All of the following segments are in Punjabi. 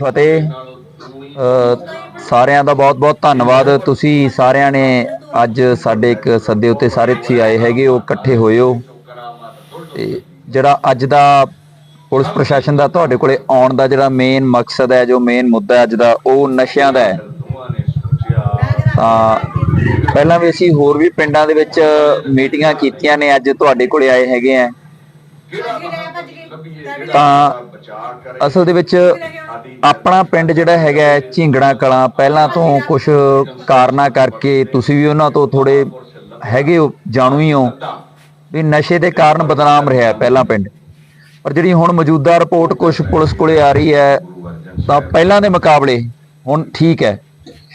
ਫਤਿਹ। ਸਾਰਿਆਂ ਦਾ ਬਹੁਤ-ਬਹੁਤ ਧੰਨਵਾਦ। ਤੁਸੀਂ ਸਾਰਿਆਂ ਨੇ ਅੱਜ ਸਾਡੇ ਇੱਕ ਸੱਦੇ ਉੱਤੇ ਸਾਰੇ ਤੁਸੀਂ ਆਏ ਹੈਗੇ ਹੋ ਇਕੱਠੇ ਹੋਏ ਹੋ। ਤੇ ਜਿਹੜਾ ਅੱਜ ਦਾ ਪੁਲਿਸ ਪ੍ਰਸ਼ਾਸਨ ਦਾ ਤੁਹਾਡੇ ਕੋਲੇ ਆਉਣ ਦਾ ਜਿਹੜਾ ਮੇਨ ਮਕਸਦ ਹੈ, ਜੋ ਮੇਨ ਮੁੱਦਾ ਅੱਜ ਦਾ, ਉਹ ਨਸ਼ਿਆਂ ਦਾ ਹੈ। ਤਾਂ ਪਹਿਲਾਂ ਵੀ ਅਸੀਂ ਹੋਰ ਵੀ ਪਿੰਡਾਂ ਦੇ ਵਿੱਚ ਮੀਟਿੰਗਾਂ ਕੀਤੀਆਂ ਨੇ, ਅੱਜ ਤੁਹਾਡੇ ਕੋਲੇ ਆਏ ਹੈਗੇ ਆ। ਤਾਂ ਅਸਲ ਦੇ ਵਿੱਚ ਆਪਣਾ ਪਿੰਡ ਜਿਹੜਾ ਹੈਗਾ ਝਿੰਗੜਾ ਕਲਾਂ ਪਹਿਲਾਂ ਤੋਂ ਕੁਝ ਕਾਰਨਾਂ ਕਰਕੇ ਤੁਸੀਂ ਵੀ ਉਹਨਾਂ ਤੋਂ ਥੋੜੇ ਹੈਗੇ ਹੋ ਜਾਣੂ ਹੀ ਹੋ ਵੀ ਨਸ਼ੇ ਦੇ ਕਾਰਨ ਬਦਨਾਮ ਰਿਹਾ ਪਹਿਲਾਂ ਪਿੰਡ। ਪਰ ਜਿਹੜੀ ਹੁਣ ਮੌਜੂਦਾ ਰਿਪੋਰਟ ਕੁਝ ਪੁਲਿਸ ਕੋਲੇ ਆ ਰਹੀ ਹੈ ਤਾਂ ਪਹਿਲਾਂ ਦੇ ਮੁਕਾਬਲੇ ਹੁਣ ਠੀਕ ਹੈ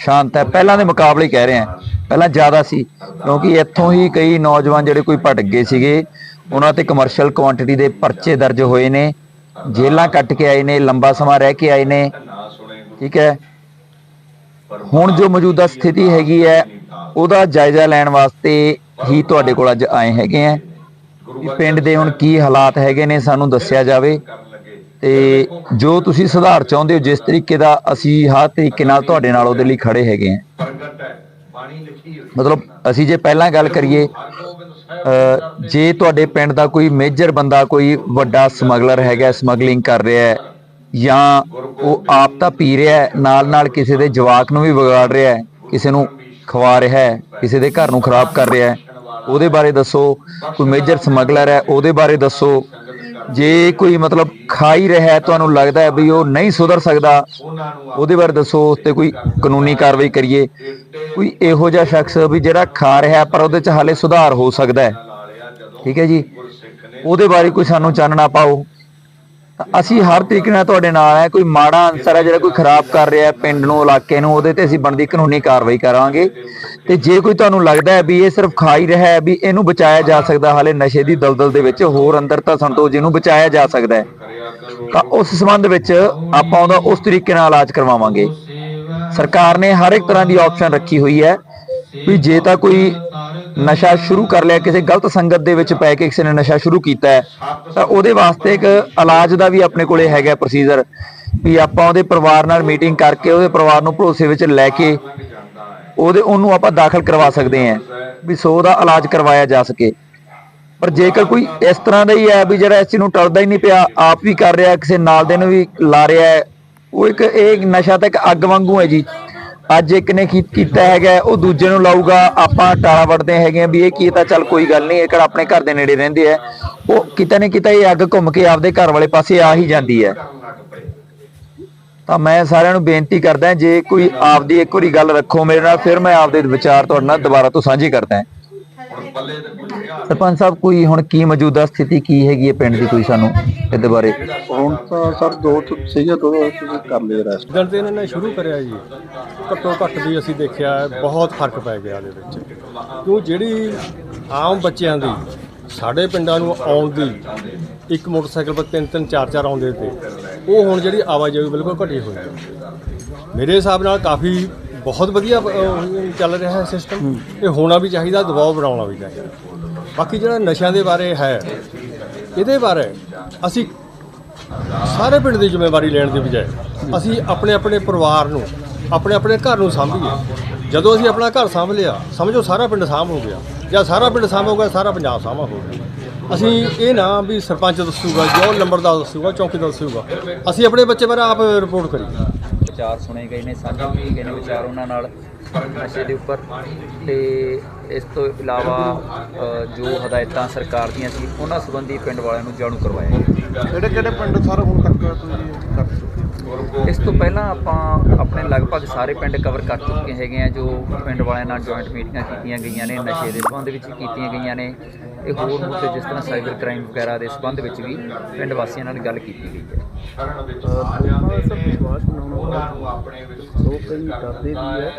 ਸ਼ਾਂਤ ਹੈ ਪਹਿਲਾਂ ਦੇ ਮੁਕਾਬਲੇ ਕਹਿ ਰਹੇ ਹਾਂ। ਪਹਿਲਾਂ ਜ਼ਿਆਦਾ ਸੀ, ਕਿਉਂਕਿ ਇੱਥੋਂ ਹੀ ਕਈ ਨੌਜਵਾਨ ਜਿਹੜੇ ਕੋਈ ਭਟਕ ਗਏ ਸੀਗੇ, ਉਹਨਾਂ ਤੇ ਕਮਰਸ਼ੀਅਲ ਕੁਆਂਟੀਟੀ ਦੇ ਪਰਚੇ ਦਰਜ ਹੋਏ ਨੇ ਜੇਲਾਂ ਕੱਟ ਕੇ ਆਏ ਨੇ, ਲੰਬਾ ਸਮਾਂ ਰਹਿ ਕੇ ਆਏ ਨੇ, ਠੀਕ ਹੈ। ਹੁਣ ਜੋ ਮੌਜੂਦਾ ਸਥਿਤੀ ਹੈਗੀ ਹੈ, ਉਹਦਾ ਜਾਇਜ਼ਾ ਲੈਣ ਵਾਸਤੇ ਹੀ ਤੁਹਾਡੇ ਕੋਲ ਅੱਜ ਆਏ ਹੈਗੇ ਆ। ਪਿੰਡ ਦੇ ਹੁਣ ਕੀ ਹਾਲਾਤ ਹੈਗੇ ਨੇ, ਸਾਨੂੰ ਦੱਸਿਆ ਜਾਵੇ। ਤੇ ਜੋ ਤੁਸੀਂ ਸੁਧਾਰ ਚਾਹੁੰਦੇ ਹੋ, ਜਿਸ ਤਰੀਕੇ ਦਾ ਅਸੀਂ ਹਰ ਤਰੀਕੇ ਨਾਲ ਤੁਹਾਡੇ ਨਾਲ ਉਹਦੇ ਲਈ ਖੜੇ ਹੈਗੇ ਆ। ਮਤਲਬ ਅਸੀਂ ਜੇ ਪਹਿਲਾਂ ਗੱਲ ਕਰੀਏ ਜੇ ਤੁਹਾਡੇ ਪਿੰਡ ਦਾ ਕੋਈ ਮੇਜਰ ਬੰਦਾ ਕੋਈ ਵੱਡਾ ਸਮਗਲਰ ਹੈਗਾ ਸਮਗਲਿੰਗ ਕਰ ਰਿਹਾ ਹੈ ਜਾਂ ਉਹ ਆਪ ਤਾਂ ਪੀ ਰਿਹਾ ਹੈ ਨਾਲ ਨਾਲ ਕਿਸੇ ਦੇ ਜਵਾਕ ਨੂੰ ਵੀ ਵਿਗਾੜ ਰਿਹਾ ਹੈ ਕਿਸੇ ਨੂੰ ਖਵਾ ਰਿਹਾ ਹੈ ਕਿਸੇ ਦੇ ਘਰ ਨੂੰ ਖਰਾਬ ਕਰ ਰਿਹਾ ਹੈ ਉਹਦੇ ਬਾਰੇ ਦੱਸੋ ਕੋਈ ਮੇਜਰ ਸਮਗਲਰ ਹੈ ਉਹਦੇ ਬਾਰੇ ਦੱਸੋ ਜੇ ਕੋਈ ਮਤਲਬ ਖਾ ਹੀ ਰਿਹਾ ਹੈ, ਤੁਹਾਨੂੰ ਲੱਗਦਾ ਹੈ ਵੀ ਉਹ ਨਹੀਂ ਸੁਧਰ ਸਕਦਾ, ਉਹਦੇ ਬਾਰੇ ਦੱਸੋ ਉਸ ਤੇ ਕੋਈ ਕਾਨੂੰਨੀ ਕਾਰਵਾਈ ਕਰੀਏ। ਕੋਈ ਇਹੋ ਜਿਹਾ ਸ਼ਖਸ ਵੀ ਜਿਹੜਾ ਖਾ ਰਿਹਾ ਪਰ ਉਹਦੇ 'ਚ ਹਾਲੇ ਸੁਧਾਰ ਹੋ ਸਕਦਾ ਹੈ। ਠੀਕ ਹੈ ਜੀ? ਉਹਦੇ ਬਾਰੇ ਕੋਈ ਸਾਨੂੰ ਚਾਨਣਾ ਪਾਓ। ਅਸੀਂ ਹਰ ਤਰੀਕੇ ਨਾਲ ਤੁਹਾਡੇ ਨਾਲ ਹੈ। ਕੋਈ ਮਾੜਾ ਅਨਸਰ ਹੈ, ਜਿਹੜਾ ਕੋਈ ਖਰਾਬ ਕਰ ਰਿਹਾ ਹੈ ਪਿੰਡ ਨੂੰ, ਇਲਾਕੇ ਨੂੰ, ਉਹਦੇ ਤੇ ਅਸੀਂ ਬਣਦੀ ਕਾਨੂੰਨੀ ਕਾਰਵਾਈ ਕਰਾਂਗੇ। ਤੇ ਜੇ ਕੋਈ ਤੁਹਾਨੂੰ ਲੱਗਦਾ ਹੈ ਵੀ ਇਹ ਸਿਰਫ ਖਾ ਹੀ ਰਿਹਾ ਹੈ, ਵੀ ਇਹਨੂੰ ਬਚਾਇਆ ਜਾ ਸਕਦਾ, ਹਾਲੇ ਨਸ਼ੇ ਦੀ ਦਲਦਲ ਦੇ ਵਿੱਚ ਹੋਰ ਅੰਦਰ ਤਾਂ ਸੰਤੋ ਜਿਹਨੂੰ ਬਚਾਇਆ ਜਾ ਸਕਦਾ ਹੈ। ਤਾਂ ਉਸ ਸੰਬੰਧ ਵਿੱਚ ਆਪਾਂ ਉਹਦਾ ਉਸ ਤਰੀਕੇ ਨਾਲ ਇਲਾਜ ਕਰਵਾਵਾਂਗੇ। ਸਰਕਾਰ ਨੇ ਹਰ ਇੱਕ ਤਰ੍ਹਾਂ ਦੀ ਆਪਸ਼ਨ ਰੱਖੀ ਹੋਈ ਹੈ ਵੀ ਜੇ ਤਾਂ ਕੋਈ ਨਸ਼ਾ ਸ਼ੁਰੂ ਕਰ ਲਿਆ, ਕਿਸੇ ਗਲਤ ਸੰਗਤ ਦੇ ਵਿੱਚ ਪੈ ਕੇ ਕਿਸੇ ਨੇ ਨਸ਼ਾ ਸ਼ੁਰੂ ਕੀਤਾ ਹੈ, ਤਾਂ ਉਹਦੇ ਵਾਸਤੇ ਇੱਕ ਇਲਾਜ ਦਾ ਵੀ ਆਪਣੇ ਕੋਲੇ ਹੈਗਾ ਪ੍ਰੋਸੀਜਰ ਵੀ ਆਪਾਂ ਉਹਦੇ ਪਰਿਵਾਰ ਨਾਲ ਮੀਟਿੰਗ ਕਰਕੇ ਉਹਦੇ ਪਰਿਵਾਰ ਨੂੰ ਭਰੋਸੇ ਵਿੱਚ ਲੈ ਕੇ ਉਹਦੇ, ਉਹਨੂੰ ਆਪਾਂ ਦਾਖਲ ਕਰਵਾ ਸਕਦੇ ਹਾਂ ਵੀ ਸੋ ਦਾ ਇਲਾਜ ਕਰਵਾਇਆ ਜਾ ਸਕੇ। ਪਰ ਜੇਕਰ ਕੋਈ ਇਸ ਤਰ੍ਹਾਂ ਦਾ ਹੀ ਹੈ ਵੀ ਜਿਹੜਾ ਇਸ ਚੀਜ਼ ਨੂੰ ਟਲਦਾ ਹੀ ਨਹੀਂ ਪਿਆ, ਆਪ ਵੀ ਕਰ ਰਿਹਾ, ਕਿਸੇ ਨਾਲ ਦੇ ਨੂੰ ਵੀ ਲਾ ਰਿਹਾ ਹੈ, ਉਹ ਇੱਕ ਇਹ ਨਸ਼ਾ ਤਾਂ ਇੱਕ ਅੱਗ ਵਾਂਗੂ ਹੈ ਜੀ। ਅੱਜ ਇੱਕ ਨੇ ਕੀਤਾ ਹੈਗਾ ਉਹ ਦੂਜੇ ਨੂੰ ਲਾਊਗਾ। ਆਪਾਂ ਟਾਲਾ ਵੜਦੇ ਹੈਗੇ ਵੀ ਇਹ ਕੀ ਤਾਂ ਚੱਲ ਕੋਈ ਗੱਲ ਨਹੀਂ, ਇਹ ਕਿਹੜਾ ਆਪਣੇ ਘਰ ਦੇ ਨੇੜੇ ਰਹਿੰਦੇ ਆ। ਉਹ ਕਿਤੇ ਨਾ ਕਿਤੇ ਇਹ ਅੱਗ ਘੁੰਮ ਕੇ ਆਪਦੇ ਘਰ ਵਾਲੇ ਪਾਸੇ ਆ ਹੀ ਜਾਂਦੀ ਹੈ। ਤਾਂ ਮੈਂ ਸਾਰਿਆਂ ਨੂੰ ਬੇਨਤੀ ਕਰਦਾ, ਜੇ ਕੋਈ ਆਪਦੀ ਇੱਕ ਵਾਰੀ ਗੱਲ ਰੱਖੋ ਮੇਰੇ ਨਾਲ, ਫਿਰ ਮੈਂ ਆਪਦੇ ਵਿਚਾਰ ਤੁਹਾਡੇ ਨਾਲ ਦੁਬਾਰਾ ਤੋਂ ਸਾਂਝੇ ਕਰਦਾ। ਸਰਪੰਚ ਸਾਹਿਬ ਕੋਈ ਹੁਣ ਕੀ ਮੌਜੂਦਾ ਸਥਿਤੀ ਕੀ ਹੈਗੀ ਹੈ ਪਿੰਡ ਦੀ ਕੋਈ ਸਾਨੂੰ ਇਹਦੇ ਬਾਰੇ? ਹੁਣ ਤਾਂ ਸਰ ਦੋ ਤੁ- ਸੀਗੇ ਦੋ ਤੁਸੀਂ ਕਰ ਲਏ ਰੈਸਟ ਦਿਨ ਤੇ ਇਹਨਾਂ ਨੇ ਸ਼ੁਰੂ ਕਰਿਆ ਜੀ ਘੱਟੋ ਘੱਟ ਵੀ ਅਸੀਂ ਦੇਖਿਆ ਬਹੁਤ ਫ਼ਰਕ ਪੈ ਗਿਆ ਇਹਦੇ ਵਿੱਚ। ਕਿਉਂ ਜਿਹੜੀ ਆਮ ਬੱਚਿਆਂ ਦੀ ਸਾਡੇ ਪਿੰਡਾਂ ਨੂੰ ਆਉਣ ਦੀ ਇੱਕ ਮੋਟਰਸਾਈਕਲ 'ਤੇ ਤਿੰਨ ਤਿੰਨ ਚਾਰ ਚਾਰ ਆਉਂਦੇ ਤੇ ਉਹ ਹੁਣ ਜਿਹੜੀ ਆਵਾਜਾਈ ਬਿਲਕੁਲ ਘਟੀ ਹੋਈ ਹੈ। ਮੇਰੇ ਹਿਸਾਬ ਨਾਲ ਕਾਫੀ ਬਹੁਤ ਵਧੀਆ ਅਹ, ਚੱਲ ਰਿਹਾ ਹੈ ਸਿਸਟਮ ਇਹ ਹੋਣਾ ਵੀ ਚਾਹੀਦਾ ਦਬਾਅ ਬਣਾਉਣਾ ਵੀ ਚਾਹੀਦਾ। ਬਾਕੀ ਜਿਹੜਾ ਨਸ਼ਿਆਂ ਦੇ ਬਾਰੇ ਹੈ ਇਹਦੇ ਬਾਰੇ ਅਸੀਂ ਸਾਰੇ ਪਿੰਡ ਦੀ ਜ਼ਿੰਮੇਵਾਰੀ ਲੈਣ ਦੀ ਬਜਾਏ ਅਸੀਂ ਆਪਣੇ ਆਪਣੇ ਪਰਿਵਾਰ ਨੂੰ ਆਪਣੇ ਆਪਣੇ ਘਰ ਨੂੰ ਸਾਂਭੀਏ। ਜਦੋਂ ਅਸੀਂ ਆਪਣਾ ਘਰ ਸਾਂਭ ਲਿਆ ਸਮਝੋ ਸਾਰਾ ਪਿੰਡ ਸਾਂਭ ਹੋ ਗਿਆ ਜਾਂ ਸਾਰਾ ਪਿੰਡ ਸਾਂਭ ਹੋ ਗਿਆ ਸਾਰਾ ਪੰਜਾਬ ਸਾਂਭ ਹੋ ਗਿਆ। ਅਸੀਂ ਇਹ ਨਾ ਵੀ ਸਰਪੰਚ ਦੱਸੂਗਾ ਜੋ ਨੰਬਰਦਾਰ ਦੱਸੂਗਾ ਚੌਕੀਦਾਰ ਦੱਸੂਗਾ। ਅਸੀਂ ਆਪਣੇ ਬੱਚੇ ਬਾਰੇ ਆਪ ਰਿਪੋਰਟ ਕਰੀਏ। ਵਿਚਾਰ ਸੁਣੇ ਗਏ ਨੇ ਸਾਂਝੇ ਕੀਤੇ ਗਏ ਨੇ ਵਿਚਾਰ ਉਹਨਾਂ ਨਾਲ ਨਸ਼ੇ ਦੇ ਉੱਪਰ। ਤੇ ਇਸ ਤੋਂ ਇਲਾਵਾ ਜੋ ਹਦਾਇਤਾਂ ਸਰਕਾਰ ਦੀਆਂ ਸੀ ਉਹਨਾਂ ਸੰਬੰਧੀ ਪਿੰਡ ਵਾਲਿਆਂ ਨੂੰ ਜਾਣੂ ਕਰਵਾਇਆ ਗਿਆ। ਕਿਹੜੇ ਕਿਹੜੇ ਪਿੰਡ ਸਰ ਹੁਣ ਤੱਕ ਤੁਸੀਂ ਕਰ ਚੁੱਕੇ ਇਸ ਤੋਂ ਪਹਿਲਾਂ ਆਪਾਂ ਆਪਣੇ ਲਗਭਗ ਸਾਰੇ ਪਿੰਡ ਕਵਰ ਕਰ ਚੁੱਕੇ ਹੈਗੇ ਆ ਜੋ ਪਿੰਡ ਵਾਲਿਆਂ ਨਾਲ ਜੁਆਇੰਟ ਮੀਟਿੰਗਾਂ ਕੀਤੀਆਂ ਗਈਆਂ ਨੇ ਨਸ਼ੇ ਦੇ ਸੰਬੰਧ ਵਿੱਚ ਕੀਤੀਆਂ ਗਈਆਂ ਨੇ। ਇਹ ਹੋਰ ਮੁੱਦੇ ਜਿਸ ਤਰ੍ਹਾਂ ਸਾਈਬਰ ਕ੍ਰਾਈਮ ਵਗੈਰਾ ਦੇ ਸੰਬੰਧ ਵਿੱਚ ਵੀ ਪਿੰਡ ਵਾਸੀਆਂ ਨਾਲ ਗੱਲ ਕੀਤੀ ਗਈ ਹੈ। ਸੋ ਕਈ ਡਰਦੇ ਵੀ ਹੈ।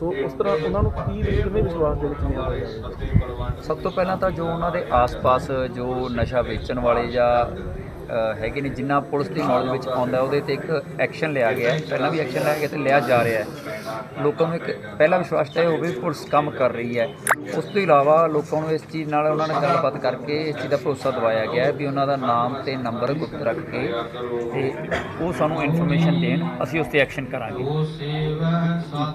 ਸੋ ਉਸ ਤਰ੍ਹਾਂ ਉਹਨਾਂ ਨੂੰ ਕੀ ਕਿਵੇਂ ਵਿਸ਼ਵਾਸ ਦੇ ਵਿੱਚ ਲਿਆਉਂਦਾ ਜਾਵੇ ਸਭ ਤੋਂ ਪਹਿਲਾਂ ਤਾਂ ਜੋ ਉਹਨਾਂ ਦੇ ਆਸ-ਪਾਸ ਜੋ ਨਸ਼ਾ ਵੇਚਣ ਵਾਲੇ ਜਾਂ ਹੈਗੇ ਨੇ ਜਿੰਨਾ ਪੁਲਿਸ ਦੀ ਨੌਲੇਜ ਵਿੱਚ ਆਉਂਦਾ ਉਹਦੇ ਤੇ ਇੱਕ ਐਕਸ਼ਨ ਲਿਆ ਗਿਆ ਹੈ। ਪਹਿਲਾਂ ਵੀ ਐਕਸ਼ਨ ਲਿਆ ਗਿਆ ਤੇ ਲਿਆ ਜਾ ਰਿਹਾ ਹੈ। ਲੋਕਾਂ ਨੂੰ ਇੱਕ ਪਹਿਲਾ ਵਿਸ਼ਵਾਸ ਤਾਂ ਇਹ ਹੋਵੇ ਪੁਲਿਸ ਕੰਮ ਕਰ ਰਹੀ ਹੈ। ਉਸ ਤੋਂ ਇਲਾਵਾ ਲੋਕਾਂ ਨੂੰ ਇਸ ਚੀਜ਼ ਨਾਲ ਉਹਨਾਂ ਨਾਲ ਗੱਲਬਾਤ ਕਰਕੇ ਇਸ ਚੀਜ਼ ਦਾ ਭਰੋਸਾ ਦਿਵਾਇਆ ਗਿਆ ਹੈ ਵੀ ਉਹਨਾਂ ਦਾ ਨਾਮ ਤੇ ਨੰਬਰ ਗੁਪਤ ਰੱਖ ਕੇ ਤੇ ਉਹ ਸਾਨੂੰ ਇਨਫੋਰਮੇਸ਼ਨ ਦੇਣ ਅਸੀਂ ਉਸ ਤੇ ਐਕਸ਼ਨ ਕਰਾਂਗੇ।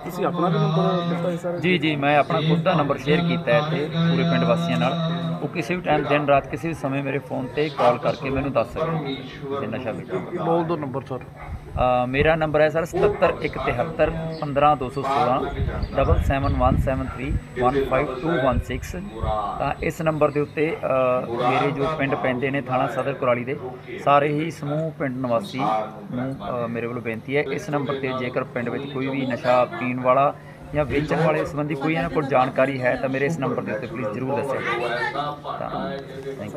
ਤੁਸੀਂ ਆਪਣਾ ਵੀ ਨੰਬਰ ਦਿੱਤਾ ਹੈ ਸਰ? ਜੀ ਜੀ ਮੈਂ ਆਪਣਾ ਖੁਦ ਦਾ ਨੰਬਰ ਸ਼ੇਅਰ ਕੀਤਾ ਹੈ ਇੱਥੇ ਪੂਰੇ ਪਿੰਡ ਵਾਸੀਆਂ ਨਾਲ। ਉਹ ਕਿਸੇ ਵੀ ਟਾਈਮ ਦਿਨ ਰਾਤ ਕਿਸੇ ਵੀ ਸਮੇਂ ਮੇਰੇ ਫੋਨ ਤੇ ਕਾਲ ਕਰਕੇ ਮੈਨੂੰ ਦੱਸ ਸਕਦੇ ਤੇ ਨਸ਼ਾ ਵੇਚਾਂ ਬੋਲ ਦੋ ਨੰਬਰ ਸਰ ਮੇਰਾ ਨੰਬਰ ਹੈ ਸਰ 7717 15216 7717315216 ਤਾਂ ਇਸ ਨੰਬਰ ਦੇ ਉੱਤੇ ਮੇਰੇ ਜੋ ਪਿੰਡ ਪੈਂਦੇ ਨੇ ਥਾਣਾ ਸਦਰ ਕੁਰਾਲੀ ਦੇ, ਸਾਰੇ ਹੀ ਸਮੂਹ ਪਿੰਡ ਨਿਵਾਸੀ ਨੂੰ ਮੇਰੇ ਵੱਲੋਂ ਬੇਨਤੀ ਹੈ। ਇਸ ਨੰਬਰ ਤੇ ਜੇਕਰ ਪਿੰਡ ਵਿੱਚ ਕੋਈ ਵੀ ਨਸ਼ਾ ਪੀਣ ਵਾਲਾ ਜਾਂ ਵੇਚਣ ਵਾਲੇ ਸੰਬੰਧੀ ਕੋਈ ਇਹਨਾਂ ਕੋਲ ਜਾਣਕਾਰੀ ਹੈ, ਤਾਂ ਮੇਰੇ ਇਸ ਨੰਬਰ ਦੇ ਉੱਤੇ ਪਲੀਜ਼ ਜ਼ਰੂਰ ਦੱਸਿਓ। ਤਾਂ ਥੈਂਕ ਯੂ